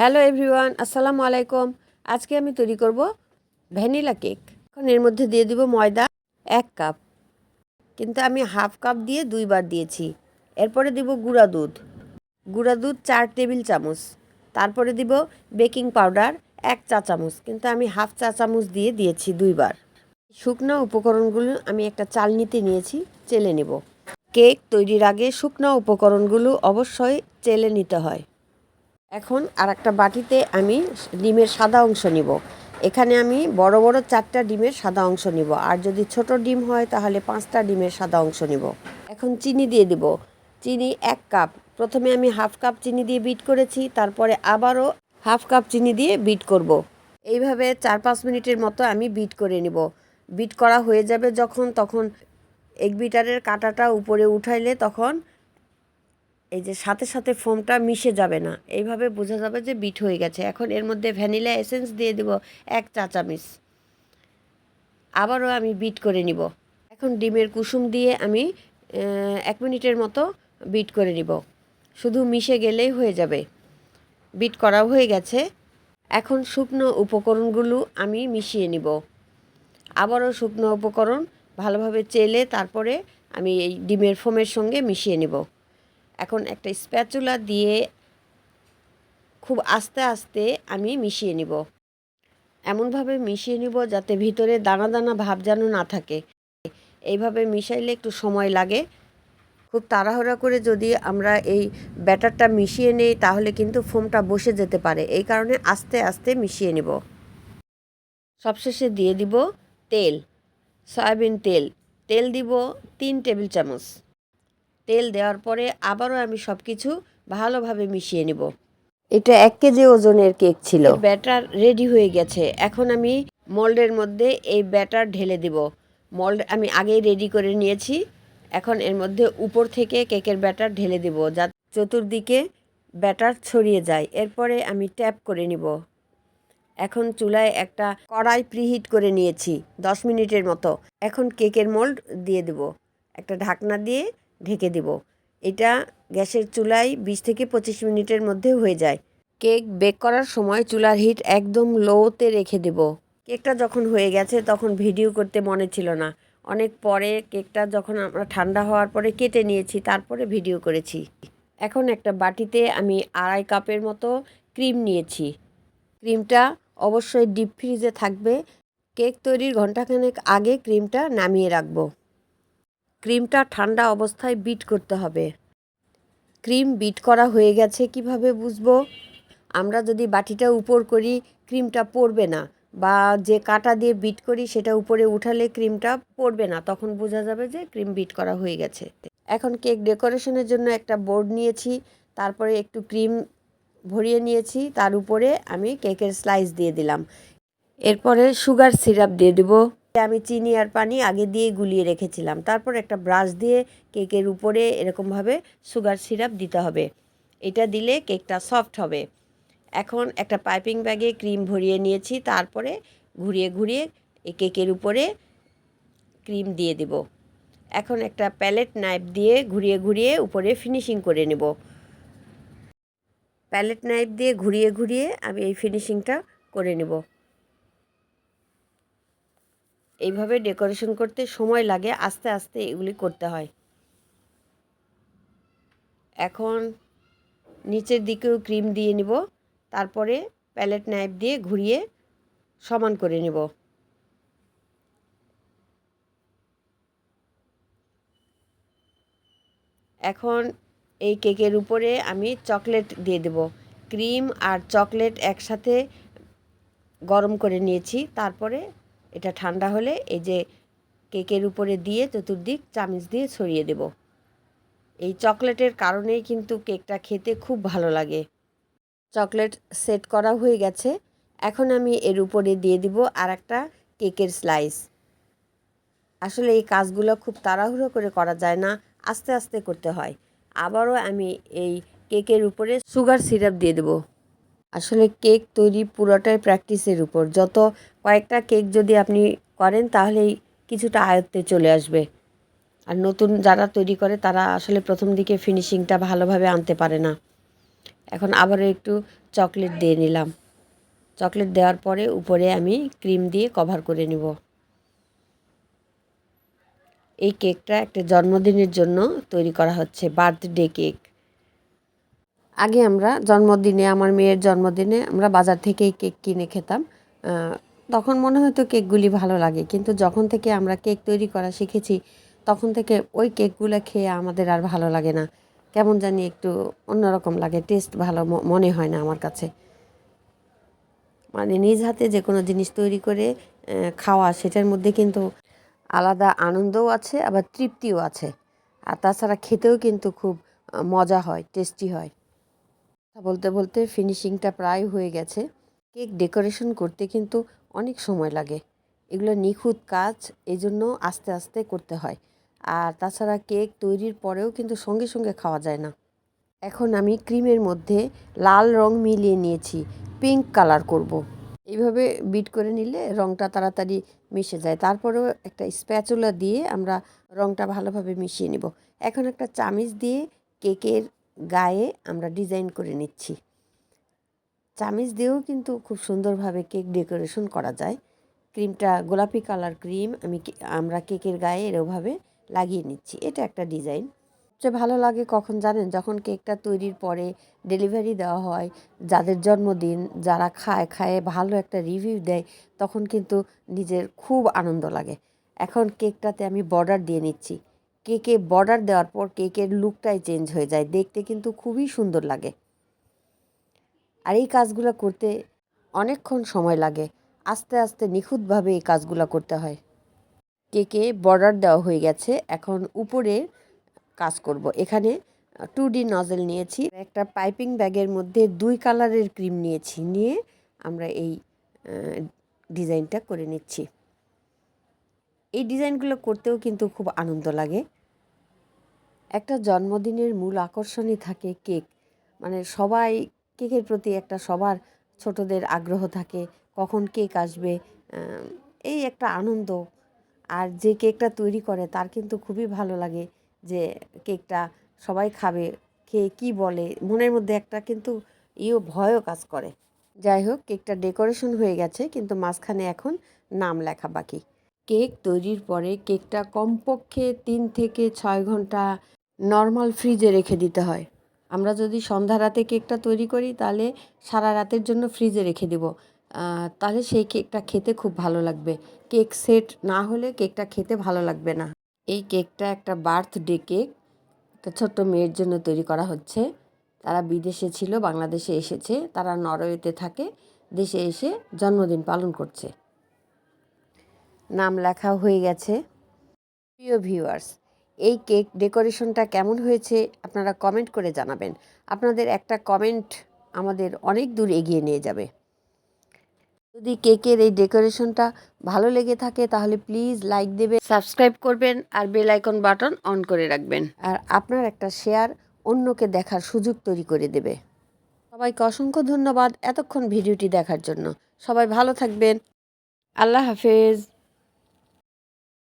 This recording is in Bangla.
হ্যালো এভরিওয়ান, আসসালামু আলাইকুম। আজকে আমি তৈরি করব ভ্যানিলা কেক। এখন এর মধ্যে দিয়ে দিব ময়দা, এক কাপ। কিন্তু আমি হাফ কাপ দিয়ে দুইবার দিয়েছি। এরপরে দিব গুঁড়া দুধ। গুঁড়া দুধ চার টেবিল চামচ। তারপরে দিব বেকিং পাউডার এক চা চামচ। কিন্তু আমি হাফ চা চামচ দিয়ে দিয়েছি দুইবার। শুকনো উপকরণগুলো আমি একটা চালনিতে নিয়েছি, চেলে নেব। কেক তৈরির আগে শুকনো উপকরণগুলো অবশ্যই চেলে নিতে হয়। এখন আর একটা বাটিতে আমি ডিমের সাদা অংশ নিব। এখানে আমি বড় বড় চারটা ডিমের সাদা অংশ নিব। আর যদি ছোট ডিম হয় তাহলে পাঁচটা ডিমের সাদা অংশ নিব। এখন চিনি দিয়ে দিব। চিনি এক কাপ। প্রথমে আমি হাফ কাপ চিনি দিয়ে বিট করেছি। তারপরে আবারও হাফ কাপ চিনি দিয়ে বিট করব। এইভাবে চার পাঁচ মিনিটের মতো আমি বিট করে নিব। বিট করা হয়ে যাবে যখন, তখন এক বিটারের কাঁটাটা উপরে উঠাইলে তখন এই যে সাথে সাথে ফোমটা মিশে যাবে না। এইভাবে বোঝা যাবে যে বিট হয়ে গেছে। এখন এর মধ্যে ভ্যানিলা এসেন্স দিয়ে দেব এক চা চামচ আবারও আমি বিট করে নিব। এখন ডিমের কুসুম দিয়ে আমি এক মিনিটের মতো বিট করে নিব। শুধু মিশে গেলেই হয়ে যাবে। বিট করা হয়ে গেছে। এখন শুকনো উপকরণগুলো আমি মিশিয়ে নিব। আবারও শুকনো উপকরণ ভালোভাবে চেলে তারপরে আমি এই ডিমের ফোমের সঙ্গে মিশিয়ে নিব। এখন একটা স্প্যাচুলা দিয়ে খুব আস্তে আস্তে আমি মিশিয়ে নিব। এমনভাবে মিশিয়ে নিব যাতে ভিতরে দানা দানা ভাব যেন না থাকে। এইভাবে মিশাইলে একটু সময় লাগে। খুব তাড়াহুড়া করে যদি আমরা এই ব্যাটারটা মিশিয়ে নেই, তাহলে কিন্তু ফোমটা বসে যেতে পারে। এই কারণে আস্তে আস্তে মিশিয়ে নিব। সবশেষে দিয়ে দিব তেল, সয়াবিন তেল। তেল দিব তিন টেবিল চামচ। তেল দেওয়ার পরে আবারও আমি সব কিছু ভালোভাবে মিশিয়ে নেব। এটা এক কেজি ওজনের কেক ছিল। ব্যাটার রেডি হয়ে গেছে। এখন আমি মোল্ডের মধ্যে এই ব্যাটার ঢেলে দিব। মোল্ড আমি আগেই রেডি করে নিয়েছি। এখন এর মধ্যে উপর থেকে কেকের ব্যাটার ঢেলে দিব যা চতুর্দিকে ব্যাটার ছড়িয়ে যায়। এরপরে আমি ট্যাপ করে নিব। এখন চুলায় একটা কড়াই প্রিহিট করে নিয়েছি দশ মিনিটের মতো। এখন কেকের মোল্ড দিয়ে দেব। একটা ঢাকনা দিয়ে ঢেকে দেব। এটা গ্যাসের চুলায় বিশ থেকে পঁচিশ মিনিটের মধ্যে হয়ে যায়। কেক বেক করার সময় চুলার হিট একদম লোতে রেখে দেব। কেকটা যখন হয়ে গেছে তখন ভিডিও করতে মনে ছিল না। অনেক পরে কেকটা যখন আমরা ঠান্ডা হওয়ার পরে কেটে নিয়েছি, তারপরে ভিডিও করেছি। এখন একটা বাটিতে আমি আড়াই কাপের মতো ক্রিম নিয়েছি। ক্রিমটা অবশ্যই ডিপ ফ্রিজে থাকবে। কেক তৈরির ঘন্টাখানেক আগে ক্রিমটা নামিয়ে রাখব। ক্রিমটা ঠান্ডা অবস্থায় বিট করতে হবে। ক্রিম বিট করা হয়ে গেছে কীভাবে বুঝব? আমরা যদি বাটিটা উপর করি, ক্রিমটা পড়বে না। বা যে কাটা দিয়ে বিট করি, সেটা উপরে উঠালে ক্রিমটা পড়বে না। তখন বোঝা যাবে যে ক্রিম বিট করা হয়ে গেছে। এখন কেক ডেকোরেশনের জন্য একটা বোর্ড নিয়েছি, তারপরে একটু ক্রিম ভরিয়ে নিয়েছি, তার উপরে আমি কেকের স্লাইস দিয়ে দিলাম। এরপরে সুগার সিরাপ দিয়ে দেবো। আমি চিনি আর পানি আগে দিয়ে গুলিয়ে রেখেছিলাম। তারপর একটা ব্রাশ দিয়ে কেকের উপরে এরকমভাবে সুগার সিরাপ দিতে হবে। এটা দিলে কেকটা সফট হবে। এখন একটা পাইপিং ব্যাগে ক্রিম ভরিয়ে নিয়েছি, তারপরে ঘুরিয়ে ঘুরিয়ে এই কেকের উপরে ক্রিম দিয়ে দেব। এখন একটা প্যালেট নাইফ দিয়ে ঘুরিয়ে ঘুরিয়ে উপরে ফিনিশিং করে নেব। প্যালেট নাইফ দিয়ে ঘুরিয়ে ঘুরিয়ে আমি এই ফিনিশিংটা করে নেব। এইভাবে ডেকোরেশন করতে সময় লাগে, আস্তে আস্তে এগুলি করতে হয়। এখন নিচের দিকেও ক্রিম দিয়ে নিব, তারপরে প্যালেট নাইফ দিয়ে ঘুরিয়ে সমান করে নেব। এখন এই কেকের উপরে আমি চকলেট দিয়ে দেব। ক্রিম আর চকলেট একসাথে গরম করে নিয়েছি, তারপরে এটা ঠান্ডা হলে এই যে কেকের উপরে দিয়ে চতুর্দিক চামচ দিয়ে ছড়িয়ে দেব। এই চকলেটের কারণেই কিন্তু কেকটা খেতে খুব ভালো লাগে। চকলেট সেট করা হয়ে গেছে। এখন আমি এর উপরে দিয়ে দিব আর একটা কেকের স্লাইস। আসলে এই কাজগুলো খুব তাড়াহুড়ো করে করা যায় না, আস্তে আস্তে করতে হয়। আবারও আমি এই কেকের উপরে সুগার সিরাপ দিয়ে দেবো। আসলে কেক তৈরি পুরোটাই প্র্যাকটিসের উপর। যত কয়েকটা কেক যদি আপনি করেন, তাহলেই কিছুটা আয়ত্তে চলে আসবে। আর নতুন যারা তৈরি করে, তারা আসলে প্রথম দিকে ফিনিশিংটা ভালোভাবে আনতে পারে না। এখন আবারও একটু চকলেট দিয়ে নিলাম। চকলেট দেওয়ার পরে উপরে আমি ক্রিম দিয়ে কভার করে নিব। এই কেকটা একটা জন্মদিনের জন্য তৈরি করা হচ্ছে বার্থডে কেক আগে আমরা জন্মদিনে, আমার মেয়ের জন্মদিনে আমরা বাজার থেকে এই কেক কিনে খেতাম। তখন মনে হতো কেকগুলি ভালো লাগে, কিন্তু যখন থেকে আমরা কেক তৈরি করা শিখেছি, তখন থেকে ওই কেকগুলো খেয়ে আমাদের আর ভালো লাগে না। কেমন জানি একটু অন্যরকম লাগে, টেস্ট ভালো মনে হয় না আমার কাছে। মানে নিজ হাতে যে কোনো জিনিস তৈরি করে খাওয়া, সেটার মধ্যে কিন্তু আলাদা আনন্দও আছে, আবার তৃপ্তিও আছে। আর তাছাড়া খেতেও কিন্তু খুব মজা হয়, টেস্টি হয়। বলতে বলতে ফিনিশিংটা প্রায় হয়ে গেছে। কেক ডেকোরেশন করতে কিন্তু অনেক সময় লাগে। এগুলো নিখুঁত কাজ এই জন্য আস্তে আস্তে করতে হয়। আর তাছাড়া কেক তৈরির পরেও কিন্তু সঙ্গে সঙ্গে খাওয়া যায় না। এখন আমি ক্রিমের মধ্যে লাল রং মিলিয়ে নিয়েছি পিঙ্ক কালার করব। এইভাবে বিট করে নিলে রংটা তাড়াতাড়ি মিশে যায়। তারপরেও একটা স্প্যাচুলা দিয়ে আমরা রংটা ভালোভাবে মিশিয়ে নিব। এখন একটা চামিচ দিয়ে কেকের গায়ে আমরা ডিজাইন করে নিচ্ছি। চামিচ দিয়েও কিন্তু খুব সুন্দরভাবে কেক ডেকোরেশন করা যায়। ক্রিমটা গোলাপি কালার ক্রিম আমি আমরা কেকের গায়ে এরভাবে লাগিয়ে নিচ্ছি। এটা একটা ডিজাইন সবচেয়ে ভালো লাগে কখন জানেন? যখন কেকটা তৈরির পরে ডেলিভারি দেওয়া হয়, যাদের জন্মদিন, যারা খায় খায় ভালো একটা রিভিউ দেয়, তখন কিন্তু নিজের খুব আনন্দ লাগে। এখন কেকটাতে আমি বর্ডার দিয়ে নিচ্ছি। কেকে বর্ডার দেওয়ার পর কেকের লুকটাই চেঞ্জ হয়ে যায়। দেখতে কিন্তু খুবই সুন্দর লাগে। আর এই কাজগুলো করতে অনেকক্ষণ সময় লাগে। আস্তে আস্তে নিখুঁতভাবে এই কাজগুলো করতে হয়। কেকে বর্ডার দেওয়া হয়ে গেছে, এখন উপরে কাজ করব। এখানে টু ডি নজেল নিয়েছি। একটা পাইপিং ব্যাগের মধ্যে দুই কালারের ক্রিম নিয়েছি। নিয়ে আমরা এই ডিজাইনটা করে নিচ্ছি। এই ডিজাইনগুলো করতেও কিন্তু খুব আনন্দ লাগে। একটা জন্মদিনের মূল আকর্ষণই থাকে কেক। মানে সবাই কেকের প্রতি একটা সবার ছোটদের আগ্রহ থাকে, কখন কেক আসবে এই একটা আনন্দ। আর যে কেকটা তৈরি করে তার কিন্তু খুবই ভালো লাগে যে কেকটা সবাই খাবে খেয়ে কী বলে, মনের মধ্যে একটা কিন্তু ইও ভয়ও কাজ করে। যাই হোক, কেকটা ডেকোরেশন হয়ে গেছে, কিন্তু মাঝখানে এখন নাম লেখা বাকি। কেক তৈরির পরে কেকটা কমপক্ষে তিন থেকে ছয় ঘণ্টা নর্মাল ফ্রিজে রেখে দিতে হয়। আমরা যদি সন্ধ্যা রাতে কেকটা তৈরি করি, তাহলে সারা রাতের জন্য ফ্রিজে রেখে দেব। তাহলে সেই কেকটা খেতে খুব ভালো লাগবে। কেক সেট না হলে কেকটা খেতে ভালো লাগবে না। এই কেকটা একটা বার্থডে কেক। একটা ছোট্ট মেয়ের জন্য তৈরি করা হচ্ছে। তারা বিদেশে ছিল, বাংলাদেশে এসেছে। তারা নরওয়েতে থাকে। দেশে এসে জন্মদিন পালন করছে। নাম লেখা হয়ে গেছে। প্রিয় ভিউয়ার্স, এই কেক ডেকোরেশনটা কেমন হয়েছে আপনারা কমেন্ট করে জানাবেন। আপনাদের একটা কমেন্ট আমাদের অনেক দূর এগিয়ে নিয়ে যাবে। যদি কেকের এই ডেকোরেশনটা ভালো লেগে থাকে তাহলে প্লিজ লাইক দেবে সাবস্ক্রাইব করবেন আর বেল আইকন বাটন অন করে রাখবেন। আর আপনার একটা শেয়ার অন্যকে দেখার সুযোগ তৈরি করে দেবে। সবাইকে অসংখ্য ধন্যবাদ এতক্ষণ ভিডিওটি দেখার জন্য। সবাই ভালো থাকবেন। আল্লাহ হাফেজ।